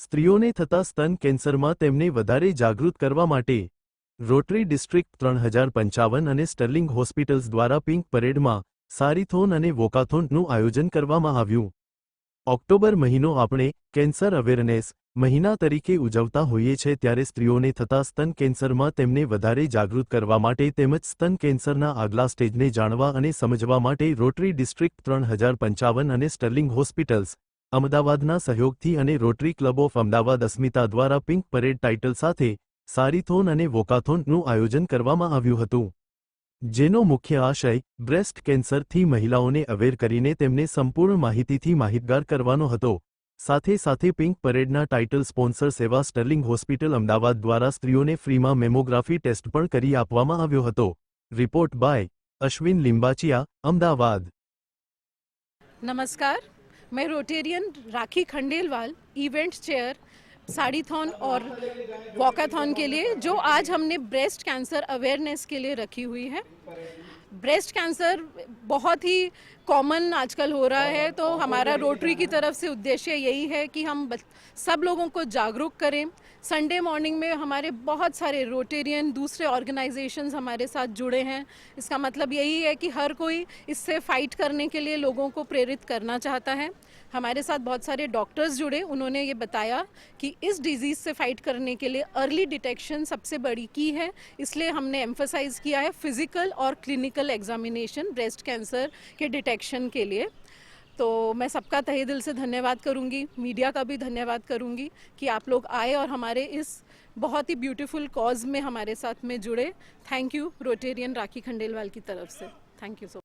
સ્ત્રીઓને થતા સ્તન કેન્સરમાં તેમને વધારે જાગૃત કરવા માટે રોટરી ડિસ્ટ્રિક્ટ ત્રણ હજાર પંચાવન અને સ્ટર્લિંગ હોસ્પિટલ્સ દ્વારા પિંક પરેડમાં સારીથોન અને વોકાથોનનું આયોજન કરવામાં આવ્યું ઓક્ટોબર મહિનો આપણે કેન્સર અવેરનેસ મહિના તરીકે ઉજવતા હોઈએ છીએ ત્યારે સ્ત્રીઓને થતા સ્તન કેન્સરમાં તેમને વધારે જાગૃત કરવા માટે તેમજ સ્તન કેન્સરના આગલા સ્ટેજને જાણવા અને સમજવા માટે રોટરી ડિસ્ટ્રિક્ટ ત્રણ હજાર પંચાવન અને સ્ટર્લિંગ હોસ્પિટલ્સ અમદાવાદના સહયોગથી અને rotary club of Ahmedabad Asmita દ્વારા પિંક પરેડ ટાઇટલ સાથે સારીથોન અને વોકાથોનનું આયોજન કરવામાં આવ્યું હતું જેનો મુખ્ય આશય બ્રેસ્ટ કેન્સરથી મહિલાઓને અવેર કરીને તેમને સંપૂર્ણ માહિતીથી માહિતગાર કરવાનો હતો સાથે સાથે પિંક પરેડના ટાઇટલ સ્પોન્સર સેવા સ્ટર્લિંગ હોસ્પિટલ અમદાવાદ દ્વારા સ્ત્રીઓને ફ્રીમાં મેમોગ્રાફી ટેસ્ટ પણ કરી આપવામાં આવ્યો હતો રિપોર્ટ બાય અશ્વિન લિંબાચિયા અમદાવાદ નમસ્કાર मैं rotarian Rakhi Khandelwal event chair साड़ीथॉन और वॉकाथॉन के लिए जो आज हमने ब्रेस्ट कैंसर अवेयरनेस के लिए रखी हुई है ब्रेस्ट कैंसर बहुत ही कॉमन आजकल हो रहा है तो हमारा रोटरी की तरफ से उद्देश्य यही है कि हम सब लोगों को जागरूक करें संडे मॉर्निंग में हमारे बहुत सारे रोटेरियन दूसरे ऑर्गेनाइजेशन हमारे साथ जुड़े हैं इसका मतलब यही है कि हर कोई इससे फाइट करने के लिए लोगों को प्रेरित करना चाहता है हमारे साथ बहुत सारे डॉक्टर्स जुड़े उन्होंने ये बताया कि इस डिज़ीज़ से फाइट करने के लिए अर्ली डिटेक्शन सबसे बड़ी की है इसलिए हमने एम्फोसाइज किया है फिज़िकल और क्लिनिकल एग्जामिनेशन ब्रेस्ट कैंसर के डिटेक्शन के लिए तो मैं सबका तहे दिल से धन्यवाद करूंगी मीडिया का भी धन्यवाद करूंगी कि आप लोग आए और हमारे इस बहुत ही ब्यूटीफुल कॉज में हमारे साथ में जुड़े thank you rotarian Rakhi Khandelwal की तरफ से थैंक यू सो